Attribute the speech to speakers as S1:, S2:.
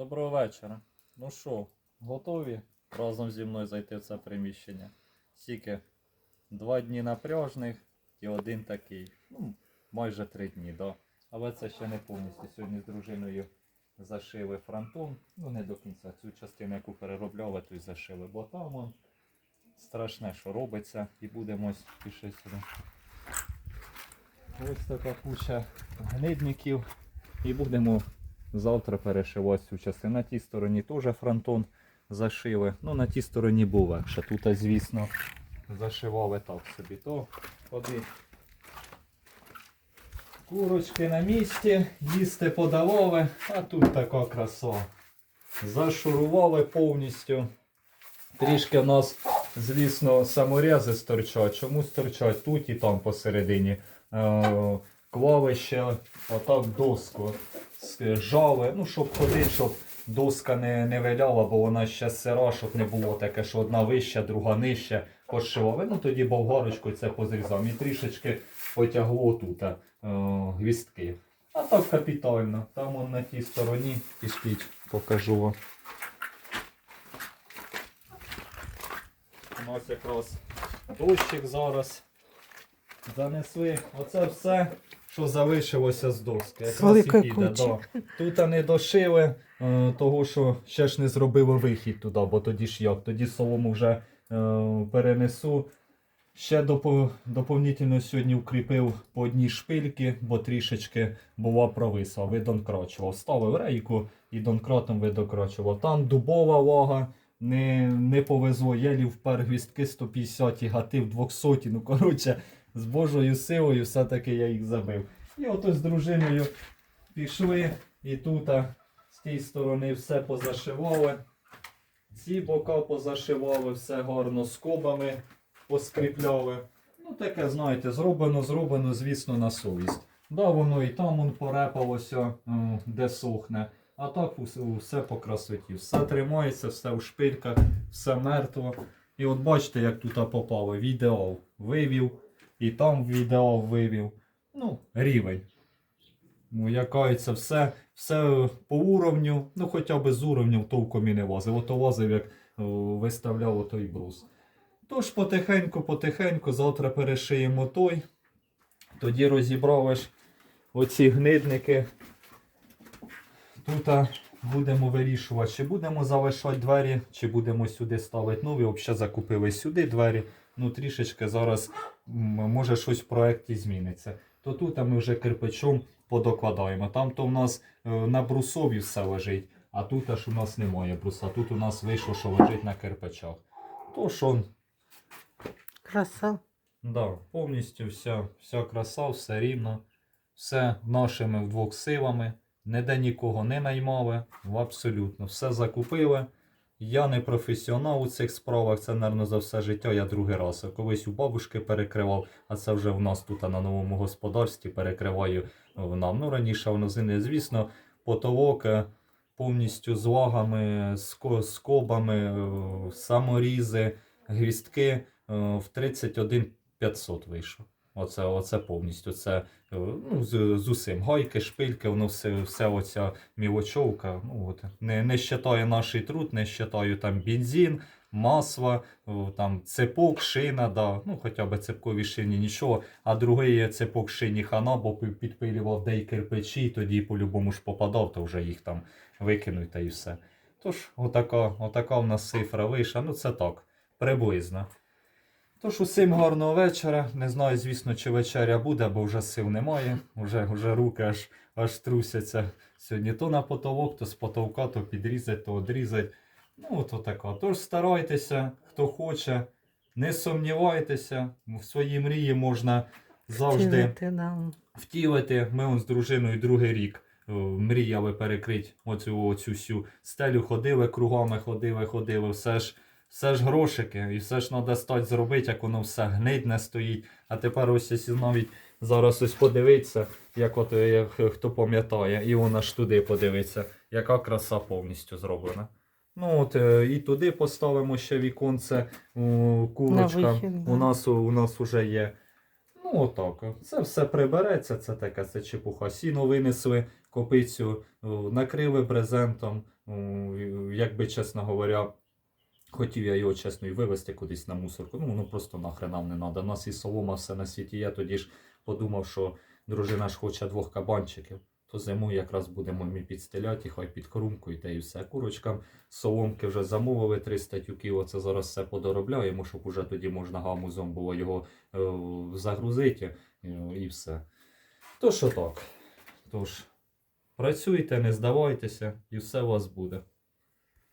S1: Доброго вечора. Ну що, готові разом зі мною зайти в це приміщення? Скільки? Два дні напряжних і один такий. Ну, майже три дні, да. Але це ще не повністю. Сьогодні з дружиною зашили фронтон. Ну не до кінця. Цю частину, яку переробляли, то й зашили. Бо там он страшне, що робиться. І будемо ось сюди. Ось така куча гнидників. І будемо завтра перешивати цю частину. На тій стороні теж фронтон зашили. Ну, на тій стороні був легше. Тут, звісно, зашивали так собі. То ходи. Курочки на місці, їсти подавали, а тут така краса. Зашурували повністю. Трішки в нас, звісно, саморези стирчать. Чому стирчать? Тут і там посередині. Е, клавище, отак доску жали, ну, щоб ходити, щоб доска не, не виляла, бо вона ще сира, щоб не було таке, що одна вища, друга нижча, пошивали. Ну тоді болгарочкою це позрізав. І трішечки потягло тут е, гвістки. А так капітально. Там он на тій стороні, пішкіть, покажу вам. У нас якраз дощик зараз. Занесли оце все, що залишилося з доски. Якраз і
S2: великої
S1: піде,
S2: кучі.
S1: да. Тут не дошили, е, того що ще ж не зробили вихід туди, бо тоді ж як, тоді солому вже е, перенесу. Ще допо- доповнительно сьогодні укріпив по одній шпильки, бо трішечки була провисла, видонкрачував. Ставив рейку і донкратом видокрачував. Там дубова вага, не, не повезло, єлі впер гвістки 150 гатив 200. Ну коротше, з Божою силою все-таки я їх забив. І ото з дружиною пішли і тут з тієї сторони все позашивали. Ці бока позашивали, все гарно скобами поскріпляли. Ну таке, знаєте, зроблено, зроблено, звісно, на совість. Да, воно і там он порепалося, де сохне. А так усе по красоті. Все тримається, все в шпильках, все мертво. І от бачите, як тут попало. Відео вивів, і там відео вивів. Ну, рівень. Ну, якається все, все по уровню, ну хоча б з уровнем толком і не лазив. Ото лазив, як о, виставляв той брус. Тож потихеньку, потихеньку, завтра перешиємо той. Тоді розібрали оці гнидники. Тут будемо вирішувати, чи будемо залишати двері, чи будемо сюди ставити нові. Взагалі закупили сюди двері. Ну трішечки зараз може щось в проєкті зміниться. То тут ми вже кирпичом подокладаємо. Там то в нас е, на брусові все лежить, а тут аж у нас немає бруса. Тут у нас вийшло, що лежить на кирпичах. Тож он
S2: Краса.
S1: Да, повністю вся, вся краса, все рівно, все нашими вдвох силами. Ніде нікого не наймали, абсолютно все закупили. Я не професіонал у цих справах, це, мабуть, за все життя я другий раз. Колись у бабушки перекривав, а це вже в нас тут на новому господарстві перекриваю в нам. Ну, раніше воно зине, звісно, потолок е, повністю з лагами, скобами, е, саморізи, гвістки е, в 31 500 вийшло. Оце, оце повністю. Це е, ну, з, з усім. Гайки, шпильки, воно все, все оця мілочовка. Ну, от. Не, не щитаю наш труд, не щитаю там бензин, масло, там цепок, шина, да. ну хоча б цепкові шині нічого. А другий цепок шині хана, бо пи- підпилював деякі кирпичі, і тоді по-любому ж попадав, то вже їх там викинуть та і все. Тож, отака, отака в нас цифра вийшла. Ну це так, приблизно. Тож усім гарного вечора. Не знаю, звісно, чи вечеря буде, бо вже сил немає. Уже, вже руки аж, аж трусяться. Сьогодні то на потолок, то з потолка, то підрізать, то одрізать. Ну, то таке. Тож старайтеся, хто хоче, не сумнівайтеся, в свої мрії можна завжди
S2: Втілити нам.
S1: втілити. Ми он з дружиною другий рік е, мріяли перекрити оцю, оцю всю стелю, ходили кругами, ходили, ходили, все ж. Все ж грошики, і все ж треба стать зробити, як воно все гнить не стоїть. А тепер ось якщо навіть зараз ось подивитися, як от е, як, хто пам'ятає, і вона ж туди подивиться, яка краса повністю зроблена. Ну от е, і туди поставимо ще віконце, курочка.
S2: вихід, да.
S1: У нас у нас уже є. Ну, отак. Це все прибереться, це таке, це чепуха. Сіно винесли, копицю, накрили брезентом. Якби, чесно говоря, хотів я його чесно і вивезти кудись на мусорку. Ну, воно просто нахрен нам не треба. У нас і солома все на світі є. Тоді ж подумав, що дружина ж хоче двох кабанчиків. То зимою якраз будемо ми підстеляти, хай під крумкою та і все. Курочкам соломки вже замовили 300 тюків. Оце зараз все подоробляємо, щоб уже тоді можна гамузом було його е, загрузити е, і все. То що так. Тож, працюйте, не здавайтеся, і все у вас буде.